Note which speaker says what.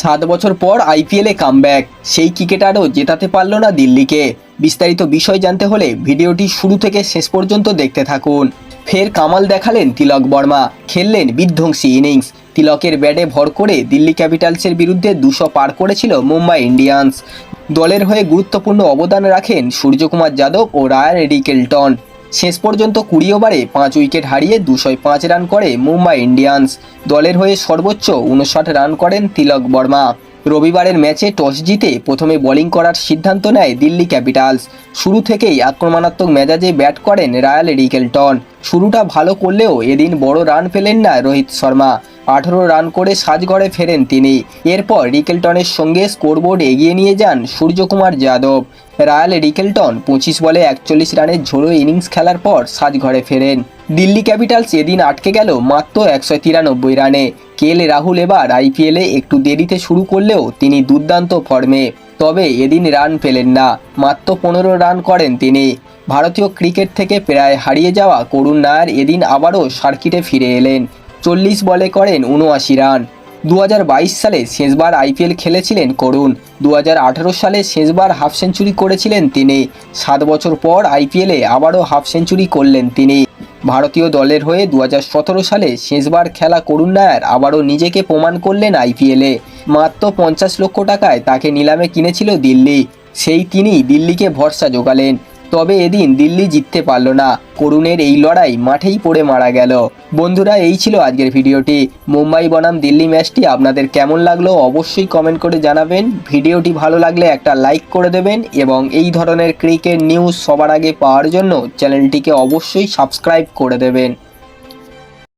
Speaker 1: সাত বছর পর আইপিএলে কামব্যাক। সেই ক্রিকেটারও জেতাতে পারল না দিল্লিকে। বিস্তারিত বিষয় জানতে হলে ভিডিওটি শুরু থেকে শেষ পর্যন্ত দেখতে থাকুন। ফের কামাল দেখালেন তিলক বর্মা। খেললেন বিধ্বংসী ইনিংস। তিলকের ব্যাটে ভর করে দিল্লি ক্যাপিটালসের বিরুদ্ধে দুশো পার করেছিল মুম্বাই ইন্ডিয়ান্স। দলের হয়ে গুরুত্বপূর্ণ অবদান রাখেন সূর্যকুমার যাদব ও রায়ান রিকেলটন শেষ পর্যন্ত কুড়ি ওভারে পাঁচ উইকেট হারিয়ে দুশোয় পাঁচ রান করে মুম্বাই ইন্ডিয়ান্স। দলের হয়ে সর্বোচ্চ উনষাট রান করেন তিলক বর্মা। রবিবারের ম্যাচে টস জিতে প্রথমে বোলিং করার সিদ্ধান্ত নেয় দিল্লি ক্যাপিটালস। শুরু থেকেই আক্রমণাত্মক মেজাজে ব্যাট করেন রায়াল রিকেলটন শুরুটা ভালো করলেও এদিন বড় রান পেলেন না রোহিত শর্মা। আঠারো রান করে সাজঘরে ফেরেন তিনি। এরপর রিকেলটনের সঙ্গে স্কোরবোর্ড এগিয়ে নিয়ে যান সূর্যকুমার যাদব। রায়াল রিকেলটন পঁচিশ বলে একচল্লিশ রানের ঝোড়ো ইনিংস খেলার পর সাজঘরে ফেরেন। দিল্লি ক্যাপিটালস এদিন আটকে গেল মাত্র একশো তিরানব্বই রানে। কে এল রাহুল এবার আইপিএলে একটু দেরিতে শুরু করলেও তিনি দুর্দান্ত ফর্মে। তবে এদিন রান পেলেন না, মাত্র পনেরো রান করেন তিনি। ভারতীয় ক্রিকেট থেকে প্রায় হারিয়ে যাওয়া করুণ নায়ার এদিন আবারও সার্কিটে ফিরে এলেন। চল্লিশ বলে করেন উনআশি রান। দু হাজার বাইশ সালে শেষবার আইপিএল খেলেছিলেন করুণ। দু হাজার আঠেরো সালে শেষবার হাফ সেঞ্চুরি করেছিলেন তিনি। সাত বছর পর আইপিএলে আবারও হাফ সেঞ্চুরি করলেন তিনি। ভারতীয় দলের হয়ে দু হাজার সতেরো সালে শেষবার খেলা করুণ নায়ার আবারও নিজেকে প্রমাণ করলেন আইপিএলে। মাত্র পঞ্চাশ লক্ষ টাকায় তাকে নিলামে কিনেছিল দিল্লি। সেই তিনি দিল্লিকে ভরসা জোগালেন তবে এদিন দিল্লি জিততে পারল না। করুণের এই লড়াই মাঠেই পড়ে মারা গেল। বন্ধুরা, এই ছিল আজকের ভিডিওটি। মুম্বাই বনাম দিল্লি ম্যাচটি আপনাদের কেমন লাগল অবশ্যই কমেন্ট করে জানাবেন। ভিডিওটি ভালো লাগলে একটা লাইক করে দেবেন এবং এই ধরনের ক্রিকেট নিউজ সবার আগে পাওয়ার জন্য চ্যানেলটিকে অবশ্যই সাবস্ক্রাইব করে দেবেন।